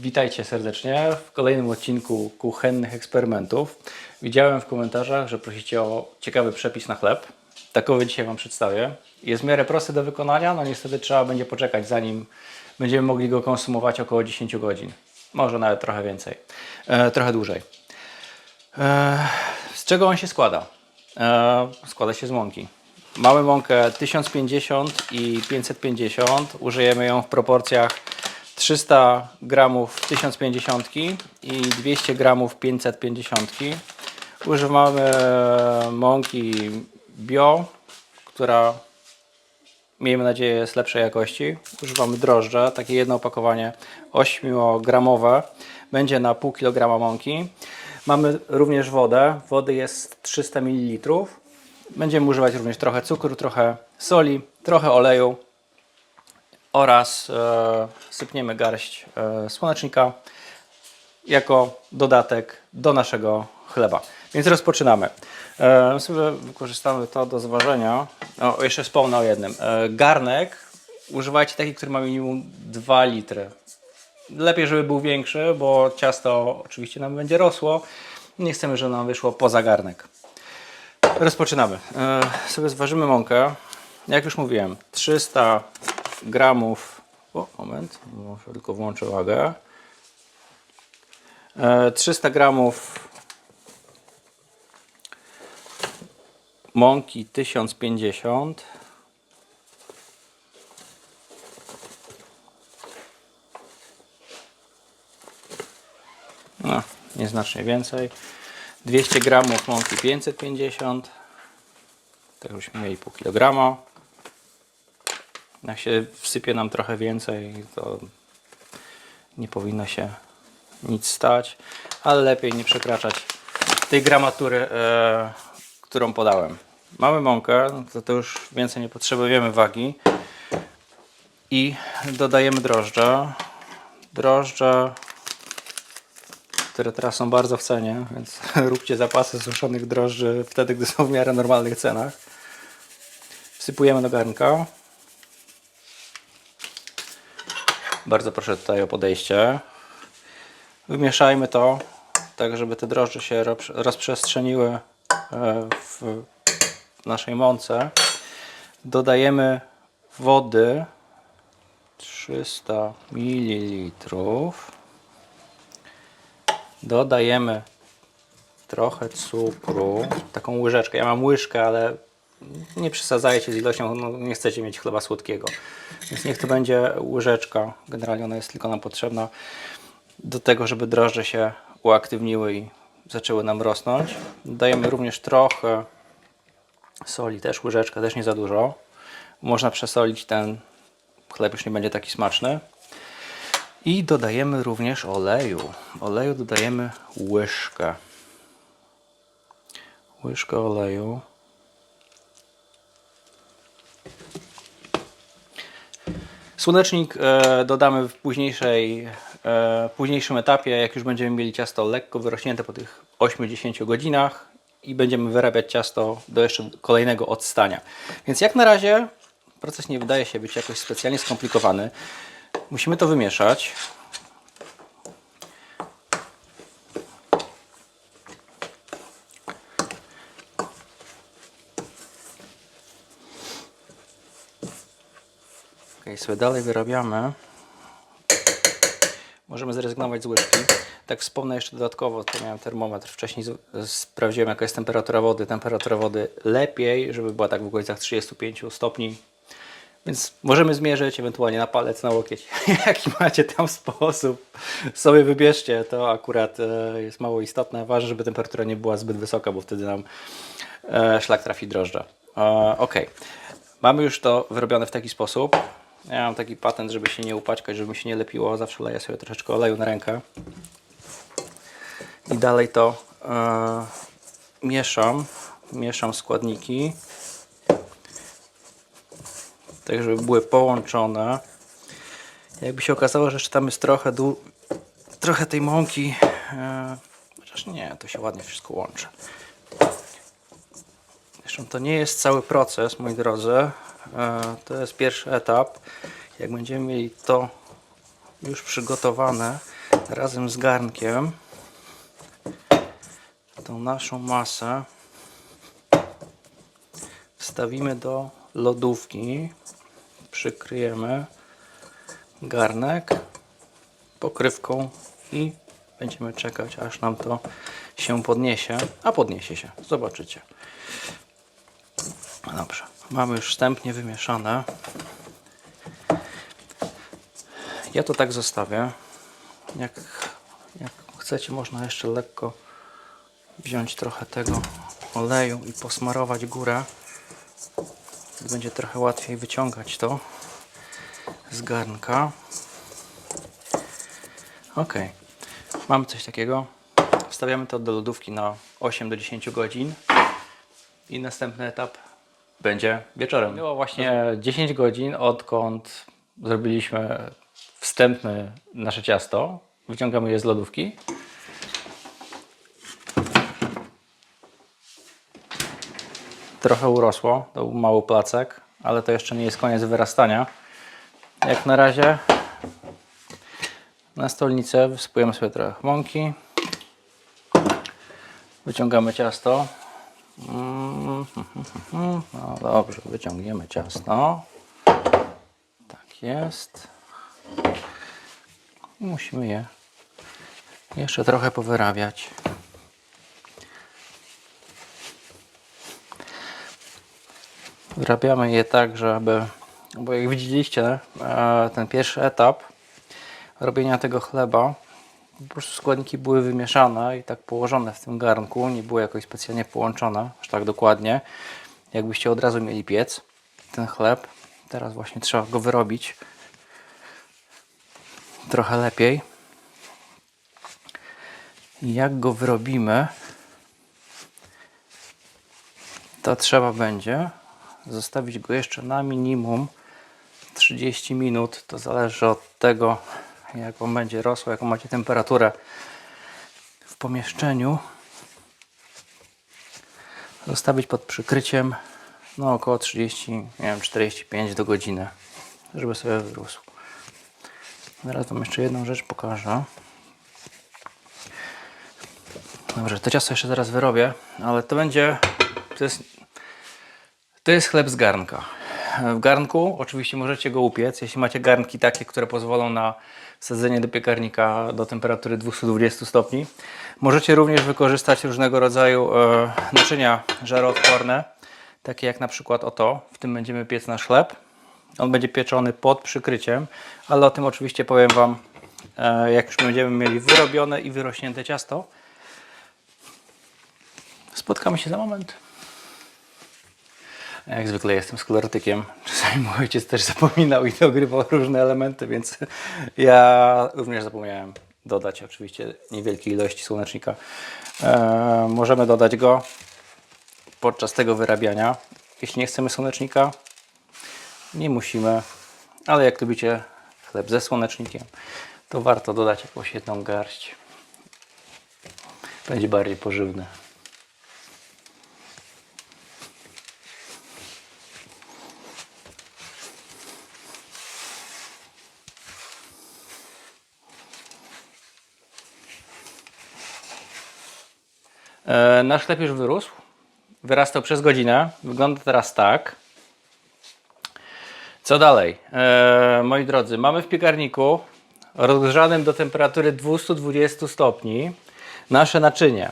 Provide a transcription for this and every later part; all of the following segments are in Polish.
Witajcie serdecznie w kolejnym odcinku kuchennych eksperymentów. Widziałem w komentarzach, że prosicie o ciekawy przepis na chleb. Takowy dzisiaj Wam przedstawię. Jest w miarę prosty do wykonania, no niestety trzeba będzie poczekać zanim będziemy mogli go konsumować około 10 godzin. Może nawet trochę więcej, e, trochę dłużej. E, z czego on się składa? E, składa się z mąki. Mamy mąkę 1050 i 550. Użyjemy ją w proporcjach 300 gramów 1050 i 200 gramów 550. Używamy mąki bio, która miejmy nadzieję jest lepszej jakości. Używamy drożdża, takie jedno opakowanie 8-gramowe będzie na pół kilograma mąki. Mamy również wodę. Wody jest 300 ml. Będziemy używać również trochę cukru, trochę soli, trochę oleju oraz e, sypniemy garść e, słonecznika jako dodatek do naszego chleba. Więc rozpoczynamy. E, sobie wykorzystamy to do zważenia. O, jeszcze wspomnę o jednym. E, garnek używajcie taki, który ma minimum 2 litry. Lepiej, żeby był większy, bo ciasto oczywiście nam będzie rosło. Nie chcemy, żeby nam wyszło poza garnek. Rozpoczynamy. E, sobie zważymy mąkę. Jak już mówiłem, 300 gramów. O, moment, muszę tylko włączę wagę. E, 300 gramów mąki 1050. No, nieznacznie więcej. 200 gramów mąki 550. Tak byśmy mieli pół kilograma. Jak się wsypie nam trochę więcej, to nie powinno się nic stać, ale lepiej nie przekraczać tej gramatury, e, którą podałem. Mamy mąkę, no to, to już więcej nie potrzebujemy wagi i dodajemy drożdże. Drożdże, które teraz są bardzo w cenie, więc róbcie zapasy suszonych drożdży wtedy, gdy są w miarę normalnych cenach. Wsypujemy do garnka. Bardzo proszę tutaj o podejście. Wymieszajmy to, tak żeby te drożdże się roz- rozprzestrzeniły e, w naszej mące. Dodajemy wody 300 ml. Dodajemy trochę cukru, taką łyżeczkę. Ja mam łyżkę, ale nie przesadzajcie z ilością, no nie chcecie mieć chleba słodkiego. Więc niech to będzie łyżeczka. Generalnie ona jest tylko nam potrzebna do tego, żeby drożdże się uaktywniły i zaczęły nam rosnąć. Dajemy również trochę soli, też łyżeczkę, też nie za dużo. Można przesolić ten chleb, już nie będzie taki smaczny. I dodajemy również oleju. Oleju dodajemy łyżkę. Łyżkę oleju. Słonecznik e, dodamy w późniejszej, e, późniejszym etapie, jak już będziemy mieli ciasto lekko wyrośnięte po tych 8-10 godzinach i będziemy wyrabiać ciasto do jeszcze kolejnego odstania. Więc jak na razie proces nie wydaje się być jakoś specjalnie skomplikowany. Musimy to wymieszać. Ok, sobie dalej wyrabiamy. Możemy zrezygnować z łyżki. Tak wspomnę jeszcze dodatkowo, to miałem termometr. Wcześniej sprawdziłem jaka jest temperatura wody. Temperatura wody lepiej, żeby była tak w okolicach 35 stopni. Więc możemy zmierzyć ewentualnie na palec, na łokieć. Jaki macie tam sposób, sobie wybierzcie. To akurat e, jest mało istotne. Ważne, żeby temperatura nie była zbyt wysoka, bo wtedy nam e, szlak trafi drożdża. E, ok. Mamy już to wyrobione w taki sposób. Ja mam taki patent, żeby się nie upaćkać, żeby się nie lepiło. Zawsze leję sobie troszeczkę oleju na rękę. I dalej to e, mieszam. Mieszam składniki. Tak, żeby były połączone. Jakby się okazało, że jeszcze tam jest trochę, trochę tej mąki. E, chociaż nie, to się ładnie wszystko łączy. Zresztą to nie jest cały proces, moi drodzy. E, To jest pierwszy etap. Jak będziemy mieli to już przygotowane, razem z garnkiem tą naszą masę wstawimy do lodówki. Przykryjemy garnek pokrywką i będziemy czekać, aż nam to się podniesie. A podniesie się, zobaczycie. Dobrze, mamy już wstępnie wymieszane. Ja to tak zostawię. Jak, jak chcecie, można jeszcze lekko wziąć trochę tego oleju i posmarować górę. Będzie trochę łatwiej wyciągać to z garnka. Ok, mamy coś takiego. Wstawiamy to do lodówki na 8 do 10 godzin i następny etap będzie wieczorem. Było właśnie 10 godzin, odkąd zrobiliśmy wstępne nasze ciasto. Wyciągamy je z lodówki. Trochę urosło, to był mały placek, ale to jeszcze nie jest koniec wyrastania. Jak na razie na stolnicę wysypujemy sobie trochę mąki. Wyciągamy ciasto. No dobrze, wyciągniemy ciasto. Tak jest. Musimy je jeszcze trochę powyrabiać. Wyrabiamy je tak, żeby, bo jak widzieliście, e, ten pierwszy etap robienia tego chleba, po prostu składniki były wymieszane i tak położone w tym garnku, nie były jakoś specjalnie połączone, aż tak dokładnie. Jakbyście od razu mieli piec ten chleb, teraz właśnie trzeba go wyrobić trochę lepiej. Jak go wyrobimy, to trzeba będzie zostawić go jeszcze na minimum 30 minut. To zależy od tego, jak on będzie rosło, jaką macie temperaturę w pomieszczeniu. Zostawić pod przykryciem no około 30, nie wiem, 45 do godziny, żeby sobie wyrósł. Zaraz Wam jeszcze jedną rzecz pokażę. Dobrze, to ciasto jeszcze zaraz wyrobię, ale to będzie, to jest, to jest chleb z garnka. W garnku oczywiście możecie go upiec, jeśli macie garnki takie, które pozwolą na wsadzenie do piekarnika do temperatury 220 stopni. Możecie również wykorzystać różnego rodzaju e, naczynia żaroodporne, takie jak na przykład oto. W tym będziemy piec nasz chleb. On będzie pieczony pod przykryciem, ale o tym oczywiście powiem Wam, e, jak już będziemy mieli wyrobione i wyrośnięte ciasto. Spotkamy się za moment. Jak zwykle jestem sklerotykiem. Czasami mój ojciec też zapominał i dogrywał różne elementy, więc ja również zapomniałem dodać oczywiście niewielkiej ilości słonecznika. E, możemy dodać go podczas tego wyrabiania. Jeśli nie chcemy słonecznika, nie musimy, ale jak lubicie chleb ze słonecznikiem, to warto dodać jakąś jedną garść. Będzie bardziej pożywny. Nasz chleb już wyrósł. Wyrastał przez godzinę. Wygląda teraz tak. Co dalej? E, moi drodzy, mamy w piekarniku rozgrzanym do temperatury 220 stopni nasze naczynie.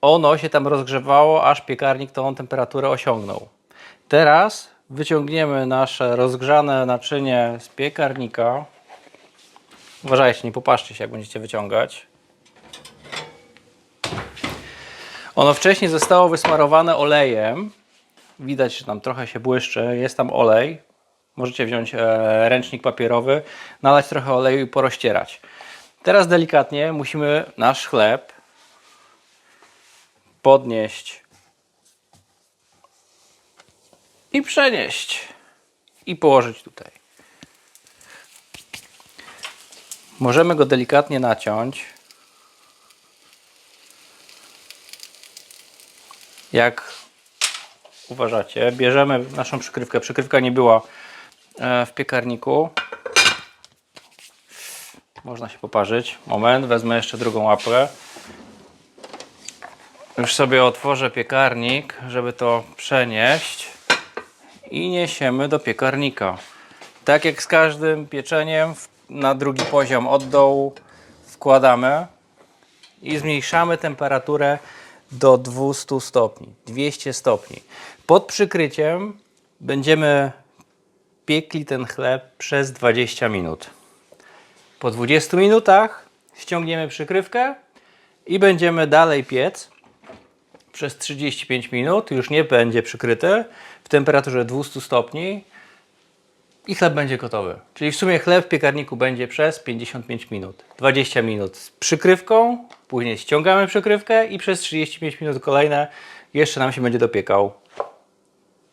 Ono się tam rozgrzewało, aż piekarnik tą temperaturę osiągnął. Teraz wyciągniemy nasze rozgrzane naczynie z piekarnika. Uważajcie, nie popaszcie się, jak będziecie wyciągać. Ono wcześniej zostało wysmarowane olejem. Widać, że tam trochę się błyszczy. Jest tam olej. Możecie wziąć e, ręcznik papierowy, nalać trochę oleju i porozcierać. Teraz delikatnie musimy nasz chleb podnieść i przenieść i położyć tutaj. Możemy go delikatnie naciąć. Jak uważacie, bierzemy naszą przykrywkę. Przykrywka nie była e, w piekarniku. Można się poparzyć. Moment, wezmę jeszcze drugą łapkę. Już sobie otworzę piekarnik, żeby to przenieść. I niesiemy do piekarnika. Tak jak z każdym pieczeniem, na drugi poziom od dołu wkładamy i zmniejszamy temperaturę do 200 stopni, 200 stopni. Pod przykryciem będziemy piekli ten chleb przez 20 minut. Po 20 minutach ściągniemy przykrywkę i będziemy dalej piec przez 35 minut. Już nie będzie przykryty w temperaturze 200 stopni i chleb będzie gotowy. Czyli w sumie chleb w piekarniku będzie przez 55 minut. 20 minut z przykrywką, później ściągamy przykrywkę i przez 35 minut kolejne jeszcze nam się będzie dopiekał.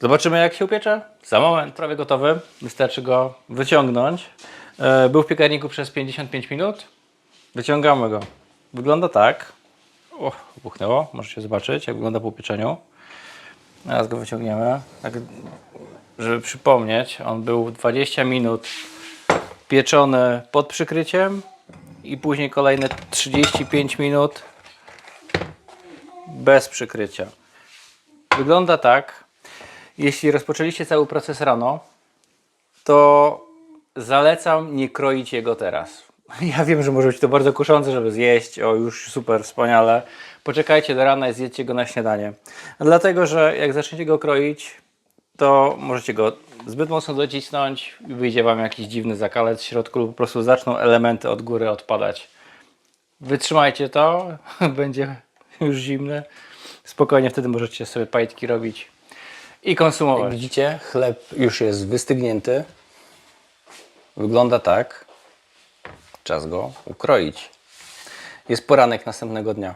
Zobaczymy jak się upiecze. Za moment, prawie gotowy. Wystarczy go wyciągnąć. E, Był w piekarniku przez 55 minut. Wyciągamy go. Wygląda tak. O, buchnęło. Możecie zobaczyć jak wygląda po pieczeniu. Teraz go wyciągniemy. Tak żeby przypomnieć, on był 20 minut pieczony pod przykryciem i później kolejne 35 minut bez przykrycia. Wygląda tak. Jeśli rozpoczęliście cały proces rano, to zalecam nie kroić jego teraz. Ja wiem, że może być to bardzo kuszące, żeby zjeść, o już super, wspaniale. Poczekajcie do rana i zjedzcie go na śniadanie. Dlatego, że jak zaczniecie go kroić, to możecie go zbyt mocno docisnąć i wyjdzie Wam jakiś dziwny zakalec w środku lub po prostu zaczną elementy od góry odpadać. Wytrzymajcie to, będzie już zimny. Spokojnie wtedy możecie sobie pajtki robić i konsumować. Jak widzicie, chleb już jest wystygnięty. Wygląda tak. Czas go ukroić. Jest poranek następnego dnia.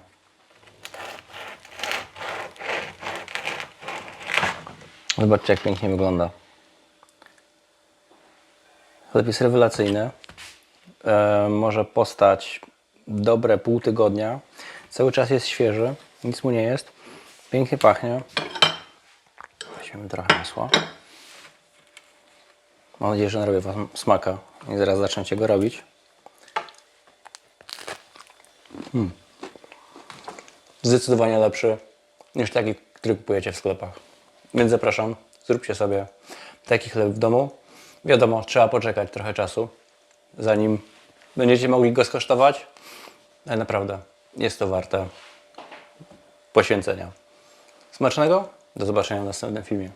Zobaczcie, jak pięknie wygląda. Chleb rewelacyjny. E, może postać dobre pół tygodnia. Cały czas jest świeży, nic mu nie jest. Pięknie pachnie. Weźmiemy trochę masła. Mam nadzieję, że narobię Wam smaka i zaraz zaczniecie go robić. Hmm. Zdecydowanie lepszy niż taki, który kupujecie w sklepach. Więc zapraszam, zróbcie sobie taki chleb w domu. Wiadomo, trzeba poczekać trochę czasu, zanim będziecie mogli go skosztować, ale naprawdę jest to warte poświęcenia. Smacznego, do zobaczenia w następnym filmie.